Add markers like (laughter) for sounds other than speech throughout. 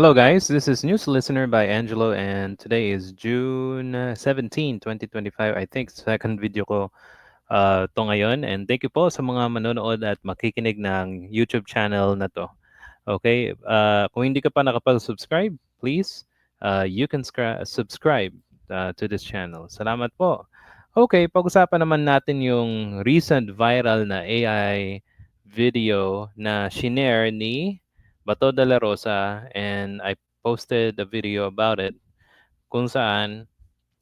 Hello, guys. This is News Listener by Angelo, and today is June uh, 17, 2025. I think second video ko uh, to ngayon. And thank you po sa mga manonood at makikinig ng YouTube channel na to. Okay? Uh, kung hindi ka pa nakapag-subscribe, please, uh, you can subscribe uh, to this channel. Salamat po. Okay, pag-usapan naman natin yung recent viral na AI video na shinare ni Bato de la Rosa and I posted a video about it kung saan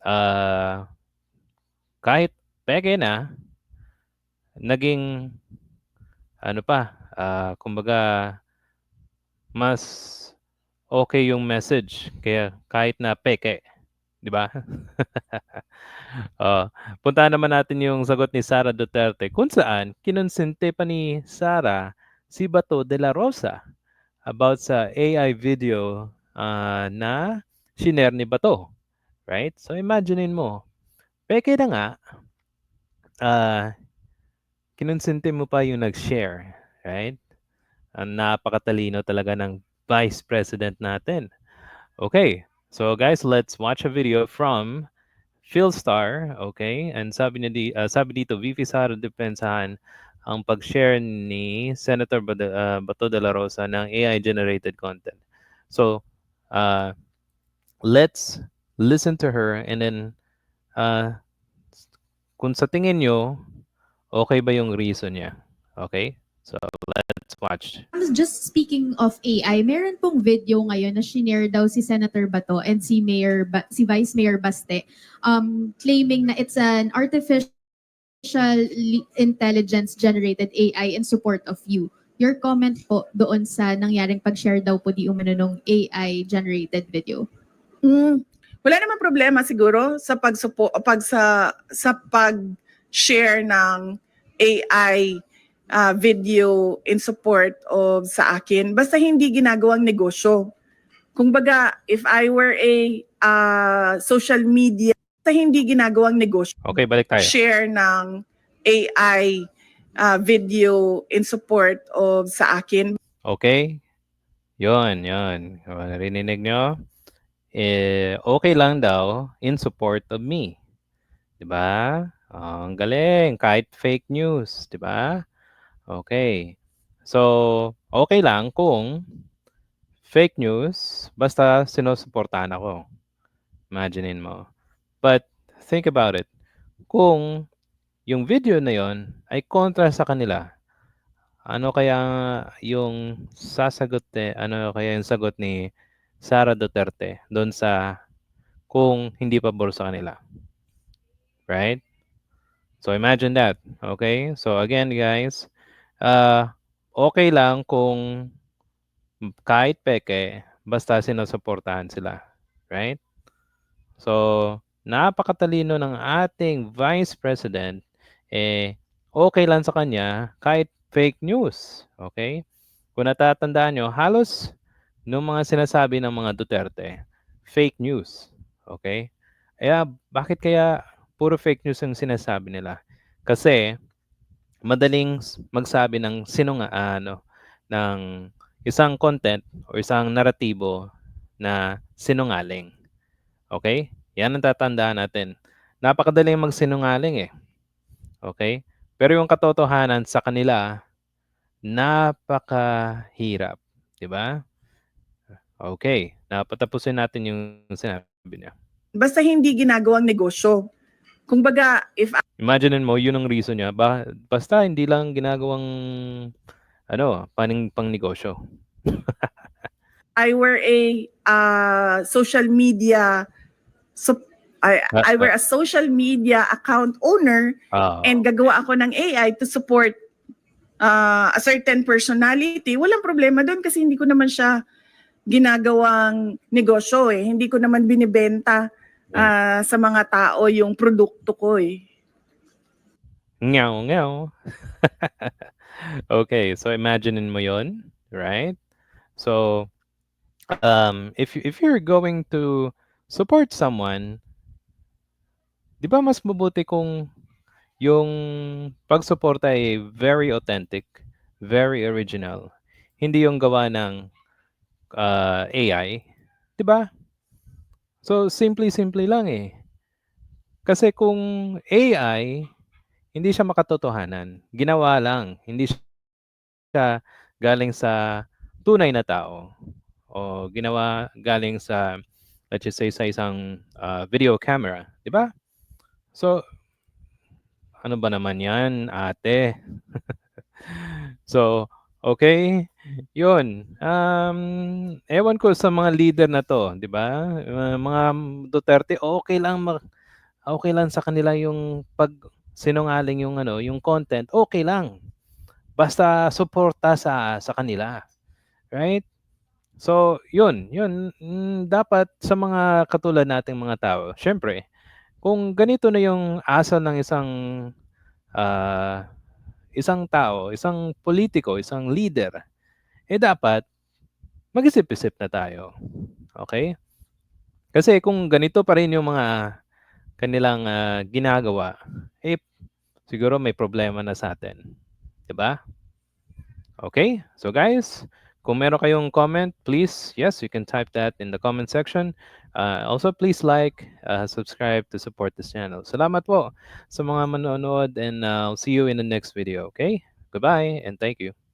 uh, kahit peke na, naging ano pa, uh, kumbaga mas okay yung message kaya kahit na peke, di ba? (laughs) uh, puntahan naman natin yung sagot ni Sara Duterte kung saan kinonsente pa ni Sara si Bato de la Rosa about sa AI video uh, na shinare ni Bato. Right? So imaginein mo, peke na nga, uh, kinonsente mo pa yung nag-share. Right? Ang napakatalino talaga ng Vice President natin. Okay, so guys, let's watch a video from Philstar, okay? And sabi niya di, uh, sabi dito, VP Sara depensahan ang pag-share ni Senator Bato de la Rosa ng AI-generated content. So, uh, let's listen to her and then uh, kung sa tingin nyo, okay ba yung reason niya? Okay? So, let's watch. Just speaking of AI, meron pong video ngayon na shinare daw si Senator Bato and si Mayor ba- si Vice Mayor Baste um, claiming na it's an artificial intelligence generated AI in support of you. Your comment po doon sa nangyaring pag-share daw po di umano nung AI generated video. Mm, wala naman problema siguro sa pagsupo pag sa sa pag-share ng AI uh, video in support of sa akin basta hindi ginagawang negosyo. Kung baga if I were a uh, social media basta hindi ginagawang negosyo. Okay, balik tayo. Share ng AI uh, video in support of sa akin. Okay? Yon, yon. Narinig nyo? Eh, okay lang daw in support of me. 'Di ba? Oh, ang galing kahit fake news, 'di ba? Okay. So, okay lang kung fake news basta sinusuportahan ako. Imaginein mo. But think about it. Kung yung video na yon ay kontra sa kanila, ano kaya yung sasagot ni, ano kaya yung sagot ni Sara Duterte doon sa kung hindi pabor sa kanila? Right? So imagine that. Okay? So again guys, uh, okay lang kung kahit peke, basta sinusuportahan sila. Right? So, napakatalino ng ating Vice President eh okay lang sa kanya kahit fake news. Okay? Kung natatandaan nyo, halos nung mga sinasabi ng mga Duterte, fake news. Okay? Kaya bakit kaya puro fake news ang sinasabi nila? Kasi madaling magsabi ng sinong ano ng isang content o isang naratibo na sinungaling. Okay? Yan ang tatandaan natin. Napakadaling magsinungaling eh. Okay? Pero yung katotohanan sa kanila, napakahirap. Di ba? Okay. Napatapusin natin yung sinabi niya. Basta hindi ginagawang negosyo. Kung baga, if Imagine mo, yun ang reason niya. Ba, basta hindi lang ginagawang ano, paning pang negosyo. (laughs) I were a uh, social media so I, I were a social media account owner Ah, and gagawa ako ng AI to support uh, a certain personality, walang problema doon kasi hindi ko naman siya ginagawang negosyo eh. Hindi ko naman binibenta uh, sa mga tao yung produkto ko eh. Ngaw, ngaw. (laughs) okay, so imaginein mo yon, right? So, um, if if you're going to support someone, di ba mas mabuti kung yung pagsuporta ay very authentic, very original. Hindi yung gawa ng uh, AI, 'di ba? So simple-simple lang eh. Kasi kung AI, hindi siya makatotohanan. Ginawa lang, hindi siya galing sa tunay na tao o ginawa galing sa let's just say sa isang uh, video camera, 'di ba? So ano ba naman 'yan, ate? (laughs) so, okay, 'yun. Um, ewan ko sa mga leader na 'to, 'di ba? Uh, mga Duterte, okay lang mag okay lang sa kanila yung pag sinungaling yung ano, yung content, okay lang. Basta suporta sa sa kanila. Right? So, 'yun, 'yun mm, dapat sa mga katulad nating mga tao. Syempre, kung ganito na yung asal ng isang ah, isang tao, isang politiko, isang leader, eh dapat mag-isip-isip na tayo. Okay? Kasi kung ganito pa rin yung mga kanilang ah, ginagawa, eh siguro may problema na sa atin. 'Di ba? Okay? So guys, kung meron kayong comment, please, yes, you can type that in the comment section. Uh, also, please like, uh, subscribe to support this channel. Salamat po sa mga manonood and uh, I'll see you in the next video, okay? Goodbye and thank you.